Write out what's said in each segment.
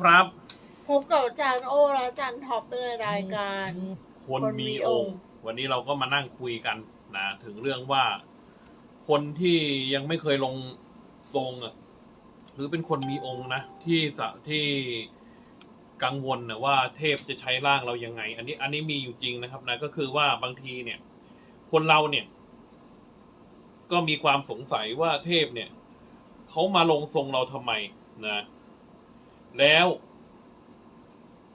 ครับ พบกับอาจารย์โอและอาจารย์ท็อปในรายการ คนคนมีมีอองงค์ค์ วันนี้เราก็มานั่งคุยกันนะถึงเรื่องว่า คนที่ยังไม่เคยลงทรงอะหรือเป็นคนมีองค์นะที่สะที่กังวลนะว่าเทพจะใช้ร่างเรายังไง อันนี้ อันนี้มีอยู่จริงนะครับนะก็คือว่าบางทีเนี่ย คนเราเนี่ย ก็มีความสงสัยว่าเทพเนี่ยเขามาลงทรงเราทำไมนะ แล้ว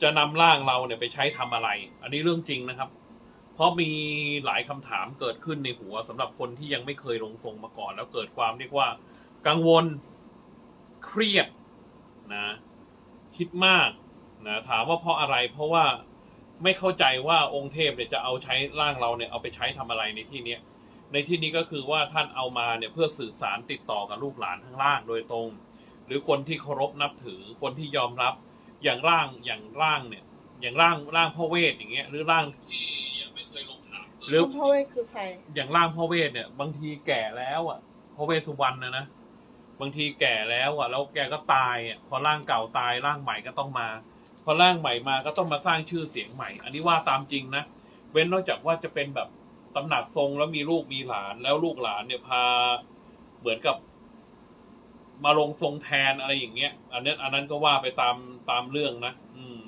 จะนำร่างเราเนี่ยไปใช้ทำอะไร อันนี้เรื่องจริงนะครับ เพราะมีหลายคำถามเกิดขึ้นในหัวสำหรับคนที่ยังไม่เคยลงทรงมาก่อน แล้วเกิดความเรียกว่า กังวลเครียดนะ คิดมากนะถามว่าเพราะอะไร เพราะว่าไม่เข้าใจว่าองค์เทพเนี่ยจะเอาใช้ร่างเราเนี่ยเอาไปใช้ทำอะไรในที่นี้ในที่นี้ก็คือว่าท่านเอามาเนี่ยเพื่อสื่อสารติดต่อกับลูกหลานข้างล่างโดยตรง หรือคนที่เคารพนับถือคนที่ยอมรับอย่างร่างอย่างร่างเนี่ย อย่างร่างร่างพ่อเวทอย่างเงี้ย หรือร่างที่ยังไม่เคยลงถามหรือคุณพ่อเวทคือใคร อย่างร่างพ่อเวทเนี่ย บางทีแก่แล้วอะพ่อเวสสุวรรณนะนะบางทีแก่แล้วอะแล้วแกก็ตายอะพอร่างเก่าตายร่างใหม่ก็ต้องมา พอร่างใหม่มาก็ต้องมาสร้างชื่อเสียงใหม่ อันนี้ว่าตามจริงนะเว้นนอกจากว่าจะเป็นแบบตำหนักทรงแล้วมีลูกมีหลานแล้วลูกหลานเนี่ยพาเหมือนกับ มาลงทรงแทนอะไรอย่างเงี้ย อันนั้อันนั้นก็ว่าไปตามตามเรื่องนะอืม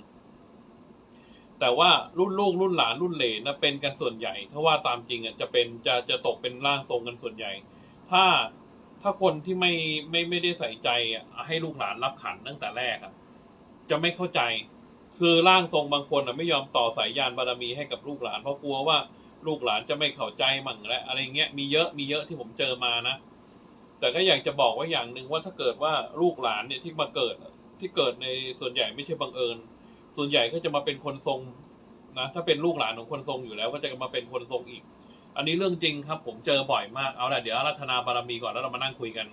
แต่ว่ารุ่นลูกรุ่นหลานรุ่นเหลนนะเป็นกันส่วนใหญ่ ถ้าว่าตามจริงอะจะเป็นจะจะตกเป็นร่างทรงกันส่วนใหญ่ ถ้าถ้าคนที่ไม่ไม่ไม่ได้ใส่ใจอะให้ลูกหลานรับขันตั้งแต่แรกอะจะไม่เข้าใจ คือร่างทรงบางคนอะไม่ยอมต่อสายยานบารมีให้กับลูกหลานเพราะกลัวว่าลูกหลานจะไม่เข้าใจมั่งและอะไรเงี้ยมีเยอะมีเยอะที่ผมเจอมานะ แต่ก็อยากจะบอกไว่าอย่างหนึ่งว่าถ้าเกิดว่าลูกหลานเนี่ยที่มาเกิดที่เกิดในส่วนใหญ่ไม่ใช่บังเอิญ ส่วนใหญ่ก็จะมาเป็นคนทรงนะถ้าเป็นลูกหลานของคนทรงอยู่แล้ว ก็จะมาเป็นคนทรงอีก อันนี้เรื่องจริงครับ ผมเจอบ่อยมากเอาละเดี๋ยวรัธนาบารมีก่อนแล้วเรามานั่งคุยกัน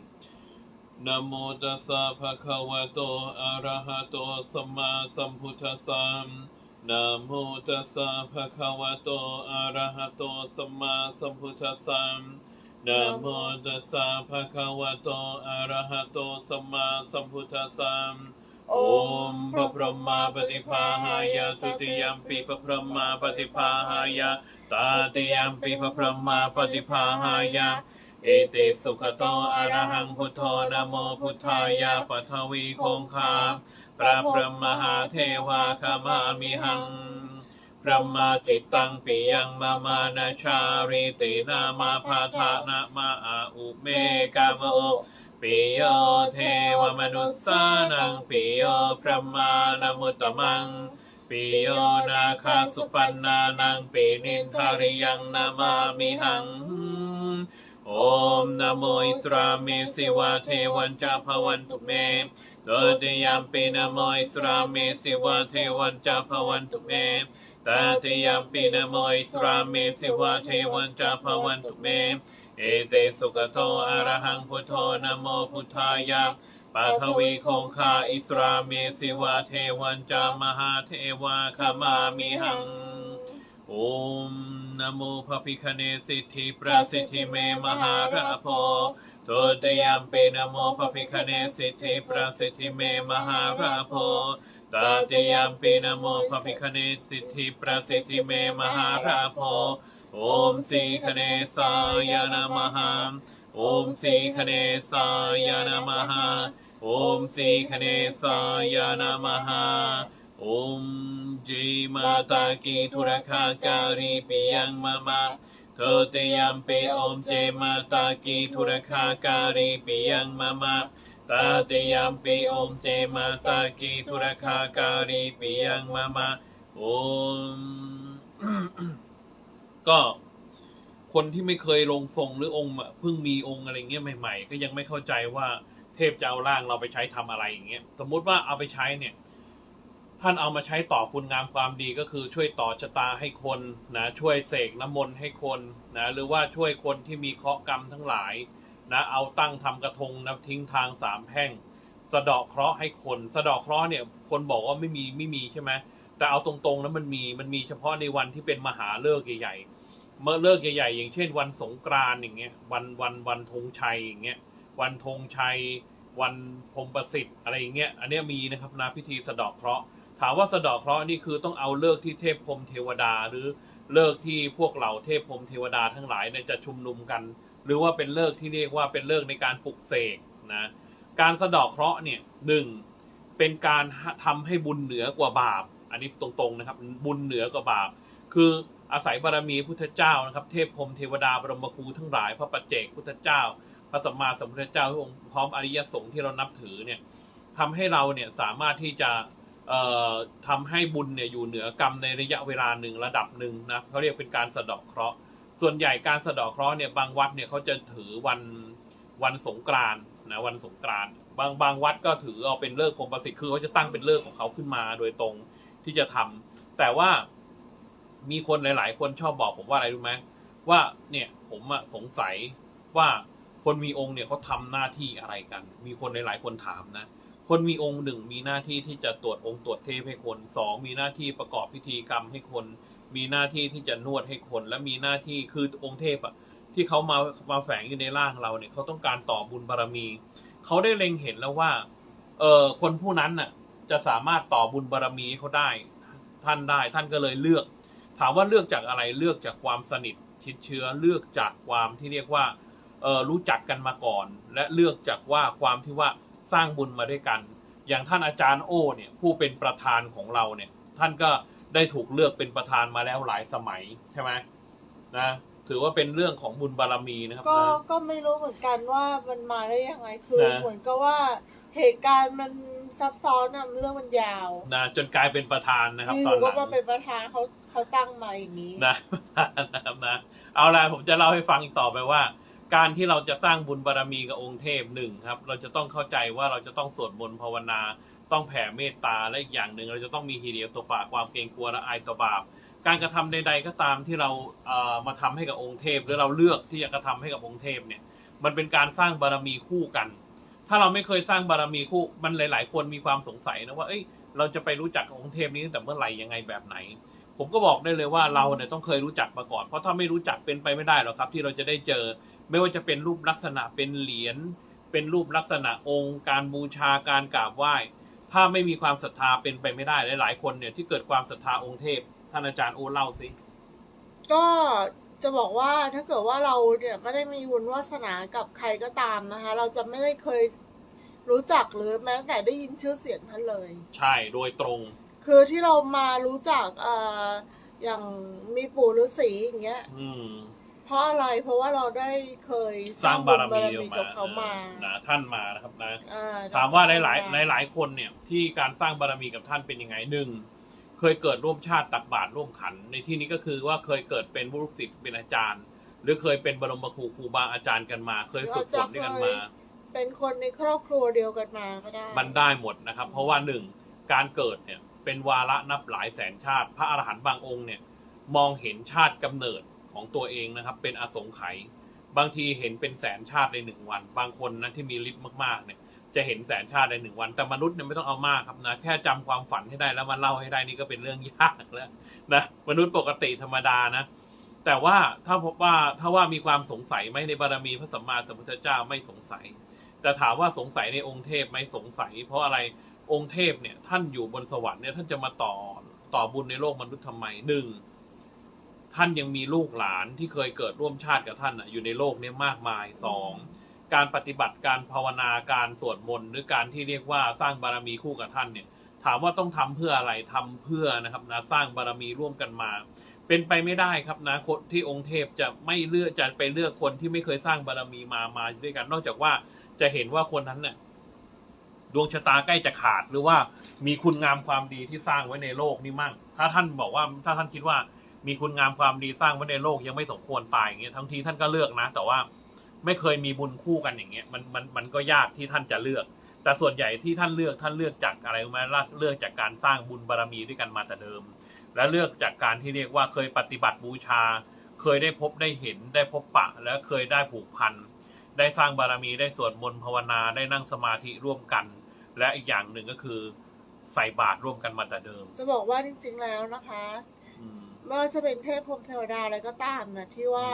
นะโมตัสสะภะคะวะโตอะระหะโตสัมมาสัมพุทธัสสะนะโมตัสสะภะคะวะโตอะระหะโตสัมมาสัมพุทธัสสะ นะโมตัสสะภะคะวะโต อะระหะโต สัมมาสัมพุทธัสสะโอมพระพรหมาปฏิภาหายาทุติยมปีพระพรหมาปฏิภาหายาตาติยมปีพระพรหมาปฏิภาหายาเอติสุขโตอะระหังพุทโธนะโมพุทธายาปัทวีคงคาพระพรหมหาเทวาคามามิหัง พระมาจิตตังปิยังมามานาชาริตินามาพาทานามาอาอุเมกามโอปิโยเทวมนุสสานังปิโยพระมานมุตตมังปิโยนาคาสุปันนานังปินินทาริยังนามามิหังโอมนโมอิสราเมสิวะเทวันจาภวันตุเมโดติยามปินโมอิสราเมสิวะเทวันจาภวันตุเม ตติยามปินโมอิสรามิสิวะเทวันจาภวันตุเม เอเตสุขโตอะระหังพุทโธนโมพุทธายะปัทวีคงคาอิสราเมสิวะเทวันจามหาเทวาคามามิหังโอมนโมพระพิคเนสิทธิประสิทธิเมมหาราโพโทตยามเปนโมพระพิคเนสิทธิประสิทธิเมมหาราโพ ताति अपि नमो कपिखने सिद्धि प्रसिद्धि मे महाराभो ॐ श्रीखने साय नमः ॐ श्रीखने साय नमः ॐ श्रीखने साय नमः ॐ जय माता की थुरखाकारी पियं मम ទតិយំពេអមចេមតាគីធុរខាការីពិយងមមៈ นาเตียมามปโอมเจมาตากีธุรคาการีปิยังมามาตาเตยามเปโอมเจมาตากีธุรคาการีปิยังมามาโอมก็คนที่ไม่เคยลงทรงหรือองค์เพิ่งมีองค์อะไรเงี้ยใหม่ ๆ ก็ยังไม่เข้าใจว่าเทพจะเอาร่างเราไปใช้ทำอะไรอย่างเงี้ยสมมุติว่าเอาไปใช้เนี่ย ท่านเอามาใช้ต่อคุณงามความดีก็คือช่วยต่อชะตาให้คนนะช่วยเสกน้ำมนต์ให้คนนะหรือว่าช่วยคนที่มีเคราะห์กรรมทั้งหลาย นะเอาตั้งทำกระทงนะทิ้งทางสามแพ่ง สะเดาะเคราะห์ให้คน สะเดาะเคราะห์เนี่ยคนบอกว่าไม่มีไม่มีใช่ไหมแต่เอาตรงๆแล้วมันมีมันมีเฉพาะในวันที่เป็นมหาเลิกใหญ่ๆเมื่อเลิกใหญ่ๆ อย่างเช่น วันสงกรานต์อย่างเงี้ยวันวันวันธงชัยอย่างเงี้ยวันธงชัย วันพรมประสิทธิ์อะไรอย่างเงี้ยอันเนี้ยมีนะครับนะพิธีสะเดาะเคราะห์ถามว่าสะเดาะเคราะห์นี่คือต้องเอาเลิกที่เทพพรมเทวดาหรือเลิกที่พวกเหล่าเทพพรมเทวดาทั้งหลายเนี่ยจะชุมนุมกัน หรือว่าเป็นเลิกที่เรียกว่าเป็นเลิกในการปลุกเสกนะการสะเดาะเคราะห์เนี่ยหนึ่งเป็นการทำให้บุญเหนือกว่าบาป อันนี้ตรงๆนะครับ บุญเหนือกว่าบาป คืออาศัยบารมีพุทธเจ้านะครับเทพพรมเทวดาบรมครูทั้งหลายพระปัจเจกพุทธเจ้า พระสัมมาสัมพุทธเจ้าพระองค์พร้อมอริยสงฆ์ที่เรานับถือเนี่ยทำให้เราเนี่ยสามารถที่จะเอ่อทำให้บุญเนี่ยอยู่เหนือกรรมในระยะเวลาหนึ่งระดับหนึ่งนะเขาเรียกเป็นการสะเดาะเคราะห์ ส่วนใหญ่การสะเดาะเคราะห์เนี่ยบางวัดเนี่ยเขาจะถือวันวันสงกรานต์นะวันสงกรานต์บางบางวัดก็ถือเอาเป็นเลิกษ์พรหมประสิทธิ์คือเขาจะตั้งเป็นเลิกของเขาขึ้นมาโดยตรงที่จะทำแต่ว่ามีคนหลาย ๆ คนชอบบอกผมว่าอะไรรู้ไหมว่าเนี่ยผมอะสงสัยว่าคนมีองค์เนี่ยเขาทำหน้าที่อะไรกัน มีคนหลาย ๆ คนถามนะ คนมีองค์หนึ่งมีหน้าที่ที่จะตรวจองค์ตรวจเทพให้คนสองมีหน้าที่ประกอบพิธีกรรมให้คน มีหน้าที่ที่จะนวดให้คน และมีหน้าที่คือองค์เทพอะที่เขามามาแฝงอยู่ในร่างเราเนี่ยเขาต้องการต่อบุญบารมี เขาได้เล็งเห็นแล้วว่าเออคนผู้นั้นน่ะจะสามารถต่อบุญบารมีเขาได้ท่านได้ท่านก็เลยเลือก ถามว่าเลือกจากอะไรเลือกจากความสนิทชิดเชื้อเลือกจากความที่เรียกว่าเออรู้จักกันมาก่อน และเลือกจากว่าความที่ว่าสร้างบุญมาด้วยกัน อย่างท่านอาจารย์โอเนี่ยผู้เป็นประธานของเราเนี่ยท่านก็ ได้ถูกเลือกเป็นประธานมาแล้วหลายสมัยใช่ไหมนะถือว่าเป็นเรื่องของบุญบารมีนะครับก็นะ ก็ไม่รู้เหมือนกันว่ามันมาได้ยังไงคือนะ เหมือนกับว่าเหตุการณ์มันซับซ้อนอะเรื่องมันยาวนะจนกลายเป็นประธานนะครับ อตอนยู่หก็ลังมาเป็นประธานเขาเขาตั้งมาอย่างนี้ นะนะครับนะเอาละผมจะเล่าให้ฟังต่อไปว่า การที่เราจะสร้างบุญบารมีกับองค์เทพหนึ่งครับ เราจะต้องเข้าใจว่าเราจะต้องสวดมนต์ภาวนา ต้องแผ่เมตตาและอีกอย่างหนึ่งเราจะต้องมีฮีเดียตัวปากความเกรงกลัวและอายต่อบาปการกระทำใด ๆ ก็ตามที่เราเอ่อมาทำให้กับองค์เทพ หรือเราเลือกที่จะกระทำให้กับองค์เทพเนี่ยมันเป็นการสร้างบารมีคู่กัน ถ้าเราไม่เคยสร้างบารมีคู่มันหลาย ๆ คนมีความสงสัยนะว่าเอ้ยเราจะไปรู้จักองค์เทพนี้ตั้งแต่เมื่อไหร่ยังไงแบบไหน ผมก็บอกได้เลยว่าเราเนี่ยต้องเคยรู้จักมาก่อน เพราะถ้าไม่รู้จักเป็นไปไม่ได้หรอกครับ ที่เราจะได้เจอ ไม่ว่าจะเป็นรูปลักษณะเป็นเหรียญเป็นรูปลักษณะองค์ การบูชาการกราบไหว้ ถ้าไม่มีความศรัทธาเป็นไปไม่ได้หลายๆ คนเนี่ยที่เกิดความศรัทธาองค์เทพท่านอาจารย์โอเล่าสิก็จะบอกว่าถ้าเกิดว่าเราเนี่ยไม่ได้มีบุญวาสนากับใครก็ตามนะคะ เราจะไม่ได้เคยรู้จักหรือแม้แต่ได้ยินชื่อเสียงท่านเลย ใช่โดยตรง คือที่เรามารู้จักเอ่ออย่างมีปู่ฤาษีอย่างเงี้ย อืม เพราะอะไรเพราะว่าเราได้เคยสร้างบารมีบุญออกกับเขามานะท่านมานะครับนะอ่ถามว่าหลายหลายหลายๆคนเนี่ยที่การสร้างบารมีกับท่านเป็นยังไงหนึ่งเคยเกิดร่วมชาติตักบาตรร่วมขัน ในที่นี้ก็คือว่าเคยเกิดเป็นบุรุษศิษย์เป็นอาจารย์ หรือเคยเป็นบรมครูครูบาอาจารย์กันมา เคยฝึกฝนด้วยกันมา เป็นคนในครอบครัวเดียวกันมาก็ได้มันได้หมดนะครับ เพราะว่าหนึ่งการเกิดเนี่ยเป็นวาระนับหลายแสนชาติ พระอรหันต์บางองค์เนี่ยมองเห็นชาติกำเนิด ของตัวเองนะครับ เป็นอสงไขยบางทีเห็นเป็นแสนชาติในหนึ่งวัน บางคนนะที่มีฤทธิ์มากๆเนี่ยจะเห็นแสนชาติในหนึ่งวัน แต่มนุษย์เนี่ยไม่ต้องเอามากครับนะแค่จำความฝันให้ได้แล้วมาเล่าให้ได้นี่ก็เป็นเรื่องยากแล้วนะมนุษย์ปกติธรรมดานะ แต่ว่าถ้าพบว่าถ้าว่ามีความสงสัยไหมในบารมีพระสัมมาสัมพุทธเจ้าไม่สงสัย แต่ถามว่าสงสัยในองค์เทพไหมสงสัย เพราะอะไรองค์เทพเนี่ยท่านอยู่บนสวรรค์เนี่ยท่านจะมาต่อต่อบุญในโลกมนุษย์ทำไมหนึ่ง ท่านยังมีลูกหลานที่เคยเกิดร่วมชาติกับท่านอยู่ในโลกนี้มากมายสองการปฏิบัติการภาวนาการสวดมนต์หรือการที่เรียกว่าสร้างบารมีคู่กับท่านเนี่ยถามว่าต้องทำเพื่ออะไรทำเพื่อนะครับนะสร้างบารมีร่วมกันมา เป็นไปไม่ได้ครับนะคนที่องค์เทพจะไม่เลือกจะไปเลือกคนที่ไม่เคยสร้างบารมีมามาด้วยกัน นอกจากว่าจะเห็นว่าคนนั้นเนี่ยดวงชะตาใกล้จะขาดหรือว่ามีคุณงามความดีที่สร้างไว้ในโลกนี่มั่ง ถ้าท่านบอกว่าถ้าท่านคิดว่า มีคุณงามความดีสร้างไว้ในโลกยังไม่สมควรตายอย่างเงี้ยทั้งทีท่านก็เลือกนะ แต่ว่าไม่เคยมีบุญคู่กันอย่างเงี้ยมันมันมันก็ยากที่ท่านจะเลือก แต่ส่วนใหญ่ที่ท่านเลือกท่านเลือกจากอะไรรู้ไหมล่ะเลือกจากการสร้างบุญบารมีด้วยกันมาแต่เดิม และเลือกจากการที่เรียกว่าเคยปฏิบัติบูชา เคยได้พบได้เห็นได้พบปะ และเคยได้ผูกพันได้สร้างบารมีได้สวดมนต์ภาวนาได้นั่งสมาธิร่วมกัน และอีกอย่างหนึ่งก็คือใส่บาตรร่วมกันมาแต่เดิม จะบอกว่าจริงๆแล้วนะคะ ไม่ว่าจะเป็นเทพพรหมเทวดาอะไรก็ตามนะที่ว่า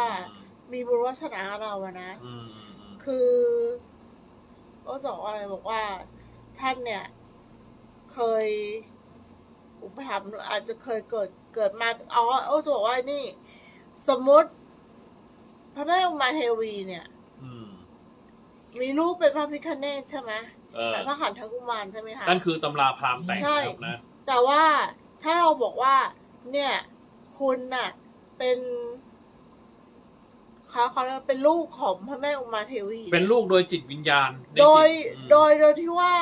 มีบุญวาสนาเราอะนะ อืมอืมอืมคือก็จะบอกว่าอะไรบอกว่า ท่านเนี่ย เคย อุปถัมภ์อาจจะเคยเกิดเกิดมาอ๋อโอ้จะบอกว่านี่ สมมติ พระแม่อุมาเทวีเนี่ย อืมมีรูปเป็นพระพิคเนตใช่ไหมเออแต่พระขันธกุมารใช่ไหมคะ นั่นคือตำราพราหมณ์แต่งใช่แล้วนะ แต่ว่าถ้าเราบอกว่า เนี่ย คุณน่ะ เป็นเขาเขาเรียกว่าเป็นลูกของพระแม่อุมาเทวี เป็นลูกโดยจิตวิญญาณในโดยจิตอืมโดยโดยที่ว่า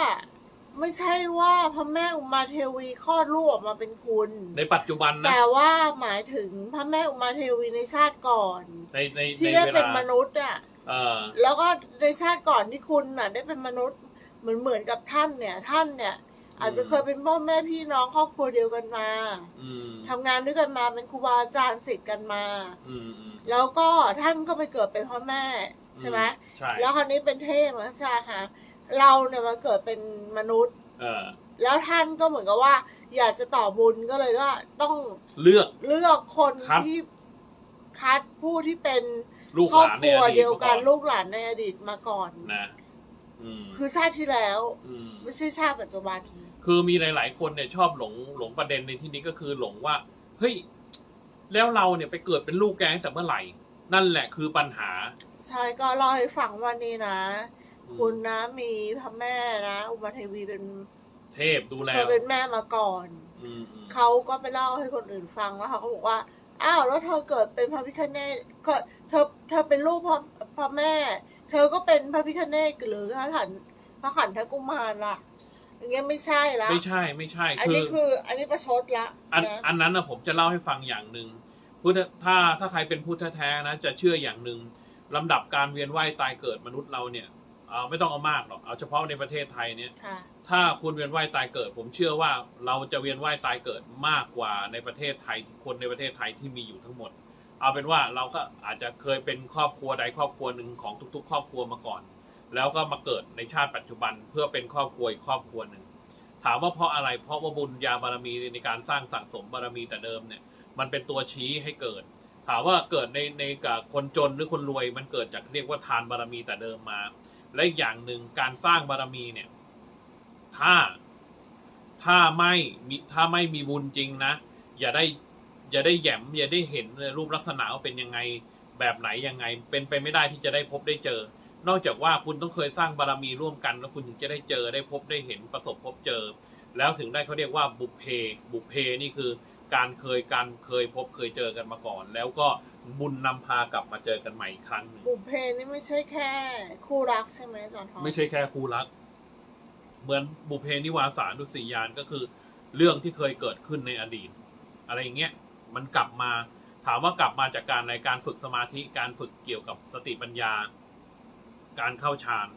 ไม่ใช่ว่าพระแม่อุมาเทวีคลอดลูกออกมาเป็นคุณ ในปัจจุบันนะแต่ว่าหมายถึงพระแม่อุมาเทวีในชาติก่อน ในในที่ในได้เวเป็นลามนุษย์อะ เออแล้วก็ในชาติก่อนที่คุณน่ะ ได้เป็นมนุษย์เหมือนเหมือนกับท่านเนี่ย ท่านเนี่ย อาจจะเคยเป็นพ่อแม่พี่น้องครอบครัวเดียวกันมาอืมทำงานด้วยกันมาเป็นครูบาอาจารย์ศิษย์กันมา อืมอืมแล้วก็ท่านก็ไปเกิดเป็นพ่อแม่ใช่ไหมใช่แล้วคราวนี้เป็นเทพนะใช่ค่ะเราเนี่ยมาเกิดเป็นมนุษย์ เออแล้วท่านก็เหมือนกับว่า อยากจะต่อบุญก็เลยว่าต้องเลือก เลือกคนคัดที่คัดผู้ที่เป็นลูกครอหบลานคในรัวอดีตเดียวกันมาลูกหลานในอดีตมาก่อน นะ อืมคือชาติที่แล้ว อืมไม่ใช่ชาติปัจจุบัน คือมีหลาย ๆ คนเนี่ยชอบหลงหลงประเด็นในที่นี้ก็คือหลงว่า เฮ้ย แล้วเราเนี่ยไปเกิดเป็นลูกแกตั้งแต่เมื่อไหร่ นั่นแหละคือปัญหา ใช่ก็เล่าให้ฟังวันนี้นะ อืม คุณนะมีพระแม่นะ อุมาเทวีเป็นเทพดูแลเคยเป็นแม่มาก่อน อืมอืมเขาก็ไปเล่าให้คนอื่นฟังแล้วเขาก็บอกว่า อ้าวแล้วเธอเกิดเป็นพระพิคเนตก็เธอเธอเป็นลูกพ่อพ่อแม่ เธอก็เป็นพระพิคเนตหรือพระขันพระขันทกุมารล่ะ อย่างเงี้ยไม่ใช่ละไม่ใช่ไม่ใช่อันคือนี้คือ อันนี้ประชดละอันนะอันนั้นนะผมจะเล่าให้ฟังอย่างหนึ่งพุทธถ้าถ้าใครเป็นพุทธแท้นะ จะเชื่ออย่างหนึ่งลำดับการเวียนว่ายตายเกิดมนุษย์เราเนี่ยเอาไม่ต้องเอามากหรอกเอาเฉพาะในประเทศไทยเนี่ย ค่ะ ถ้าคุณเวียนว่ายตายเกิด ผมเชื่อว่าเราจะเวียนว่ายตายเกิดมากกว่าในประเทศไทยคนในประเทศไทยที่มีอยู่ทั้งหมด เอาเป็นว่าเราก็อาจจะเคยเป็นครอบครัวใดครอบครัวหนึ่งของทุก ๆ ครอบครัวมาก่อน แล้วก็มาเกิดในชาติปัจจุบันเพื่อเป็นครอบครัวอีกครอบครัวหนึ่งถามว่าเพราะอะไรเพราะว่าบุญญาบารมีในการสร้างสั่งสมบารมีแต่เดิมเนี่ย มันเป็นตัวชี้ให้เกิด ถามว่าเกิดในในกับคนจนหรือคนรวยมันเกิดจากเรียกว่าทานบารมีแต่เดิมมา และอย่างหนึ่งการสร้างบารมีเนี่ย ถ้าถ้าไม่มีถ้าไม่มีบุญจริงนะอย่าได้อย่าได้แหยมอย่าได้เห็นรูปลักษณะว่าเป็นยังไงแบบไหนยังไง เป็นไปไม่ได้ที่จะได้พบได้เจอ นอกจากว่าคุณต้องเคยสร้างบารมีร่วมกัน แล้วคุณถึงจะได้เจอได้พบได้เห็นประสบพบเจอ แล้วถึงได้เขาเรียกว่าบุพเพ บุพเพนี่คือ การเคยการเคยพบเคยเจอกันมาก่อน แล้วก็บุญนำพากลับมาเจอกันใหม่อีกครั้งหนึ่งบุพเพนี่ไม่ใช่แค่คู่รักใช่ไหมอาจารย์ทองไม่ใช่แค่คู่รัก เหมือนบุพเพนิวาสานุสียานก็คือ เรื่องที่เคยเกิดขึ้นในอดีต อะไรอย่างเงี้ยมันกลับมาถามว่ากลับมาจากการในการฝึกสมาธิการฝึกเกี่ยวกับสติปัญญา การเข้าฌาน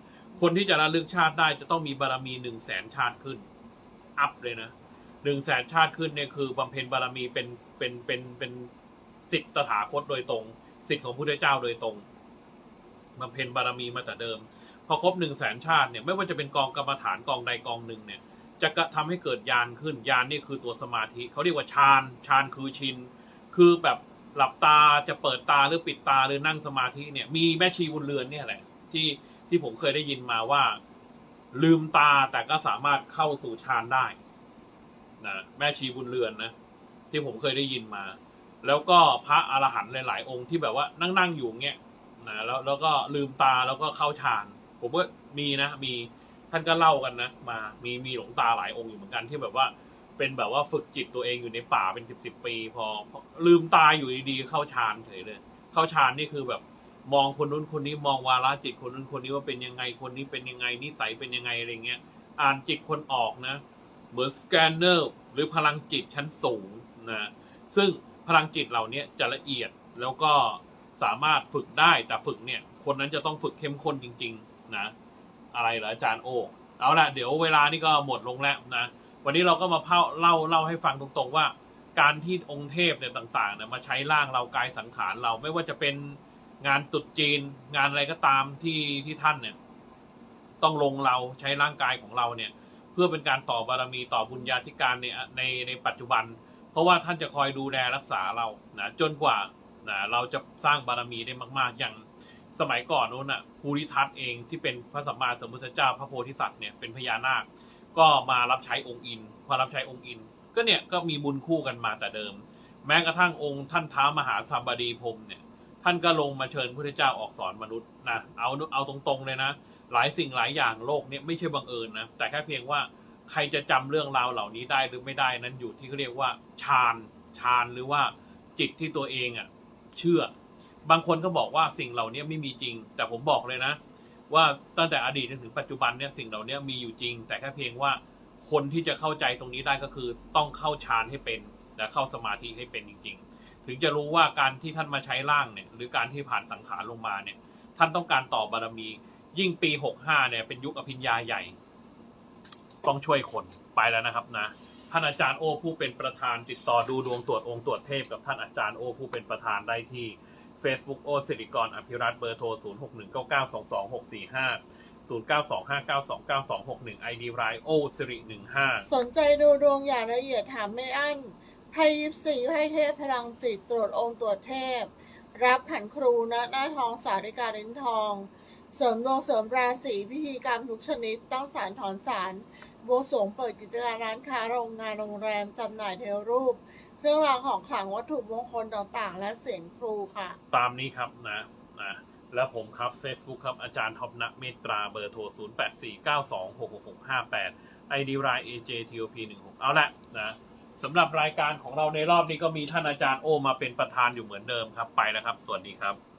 คนที่จะระลึกชาติได้จะต้องมีบารมีหนึ่งแสนชาติขึ้น อัพเลยนะหนึ่งแสนชาติขึ้นเนี่ยคือบำเพ็ญบารมีเป็นเป็นเป็นเป็นสิทธิตถาคตโดยตรงสิทธิของพระพุทธเจ้าโดยตรงบำเพ็ญบารมีมาแต่เดิม พอครบหนึ่งแสนชาติเนี่ยไม่ว่าจะเป็นกองกรรมฐานกองใดกองหนึ่งเนี่ย จะกระทำให้เกิดญาณขึ้นญาณนี่คือตัวสมาธิเขาเรียกว่าฌานฌานคือชิน คือแบบหลับตาจะเปิดตาหรือปิดตาหรือนั่งสมาธิเนี่ยมีแม่ชีบุญเรือนเนี่ยแหละ ที่ที่ผมเคยได้ยินมาว่า ลืมตาแต่ก็สามารถเข้าสู่ฌานได้นะแม่ชีบุญเรือนนะที่ผมเคยได้ยินมา แล้วก็พระอรหันต์หลาย ๆ องค์ที่แบบว่านั่งนั่งๆอยู่เงี้ยนะแล้วแล้วก็ลืมตาแล้วก็เข้าฌานผมว่ามีนะมีท่านก็เล่ากันนะมามีมีหลวงตาหลายองค์อยู่เหมือนกันที่แบบว่าเป็นแบบว่าฝึกจิตตัวเองอยู่ในป่าเป็นสิบสิบปี พอลืมตาอยู่ดีๆเข้าฌานเฉยเลย เข้าฌานนี่คือแบบ มองคนนู้นคนนี้มองวาระจิตคนนู้นคนนี้ว่าเป็นยังไงคนนี้เป็นยังไงนิสัยเป็นยังไงอะไรเงี้ย อ่านจิตคนออกนะเหมือนสแกนเนอร์หรือพลังจิตชั้นสูงนะซึ่งพลังจิตเหล่านี้จะละเอียดแล้วก็สามารถฝึกได้แต่ฝึกเนี่ย คนนั้นจะต้องฝึกเข้มข้นจริง ๆ นะ อะไรเหรออาจารย์โอเอาละเดี๋ยวเวลานี่ก็หมดลงแล้วนะวันนี้เราก็มาเล่าเล่าเล่าให้ฟังตรงๆว่า การที่องค์เทพเนี่ยต่างๆเนี่ยมาใช้ร่างเรากายสังขารเราไม่ว่าจะเป็น งานตรุษจีนงานอะไรก็ตามที่ที่ท่านเนี่ย ต้องลงเราใช้ร่างกายของเราเนี่ย เพื่อเป็นการต่อบารมีต่อบุญญาธิการในในในปัจจุบัน เพราะว่าท่านจะคอยดูแลรักษาเรานะจนกว่านะเราจะสร้างบารมีได้มาก ๆ อย่างสมัยก่อนนู้นอะภูริทัตเองที่เป็นพระสัมมาสัมพุทธเจ้าพระโพธิสัตว์เนี่ยเป็นพญานาค ก็มารับใช้องค์อินพอรับใช้องค์อิน ก็เนี่ยก็มีบุญคู่กันมาแต่เดิม แม้กระทั่งองค์ท่านท้ามหาสัมบดีพรมเนี่ย ท่านก็ลงมาเชิญพระเจ้าออกสอนมนุษย์นะเอาเอาตรงๆเลยนะ หลายสิ่งหลายอย่างโลกนี้ไม่ใช่บังเอิญนะแต่แค่เพียงว่าใครจะจำเรื่องราวเหล่านี้ได้หรือไม่ได้นั้นอยู่ที่เขาเรียกว่าฌานฌานหรือว่าจิตที่ตัวเองอะเชื่อ บางคนก็บอกว่าสิ่งเหล่านี้ไม่มีจริง แต่ผมบอกเลยนะ ว่าตั้งแต่อดีตจนถึงปัจจุบันเนี่ยสิ่งเหล่านี้มีอยู่จริง แต่แค่เพียงว่าคนที่จะเข้าใจตรงนี้ได้ก็คือ ต้องเข้าฌานให้เป็นและเข้าสมาธิให้เป็นจริง ๆ ถึงจะรู้ว่าการที่ท่านมาใช้ร่างเนี่ย หรือการที่ผ่านสังขารลงมาเนี่ย ท่านต้องการต่อบารมี ยิ่งปี65เนี่ย เป็นยุคอภิญญาใหญ่ ต้องช่วยคนไปแล้วนะครับนะท่านอาจารย์โอผู้เป็นประธานติดต่อดูดวงตรวจองค์ตรวจเทพกับท่านอาจารย์โอผู้เป็นประธานได้ที่ Facebook โอสิริกรอภิรัตเบอร์โทร 0 6 1 9 9 2 2 6 4 5 0 9 2 5 9 2 9 2 6 1 ID รายโอสิริ15 สนใจดูดวงอย่างละเอียดถามไม่อั้น ไพ่ยิปซีไพ่เทพพลังจิตตรวจองค์ตรวจเทพ รับขันครูณหน้าทองสาริกาเรินทอง เสริมดวงเสริมราศีพิธีกรรมทุกชนิดตั้งสารถอนสารบสงเปิดกิจการร้านค้าโรงงานโรงแรมจำหน่ายเทวรูป เครื่องรางของขลังวัตถุมงคลต่างๆ และเสียงครูค่ะ ตามนี้ครับนะนะแล้วผมครับ Facebook ครับ อาจารย์ท็อปนักเมตราเบอร์โทร 0 8 4 9 2 6 6 6 5 8 ID ราย AJTOP 1 6เอาละนะ สำหรับรายการของเราในรอบนี้ก็มีท่านอาจารย์โอมาเป็นประธานอยู่เหมือนเดิมครับ ไปแล้วครับ สวัสดีครับ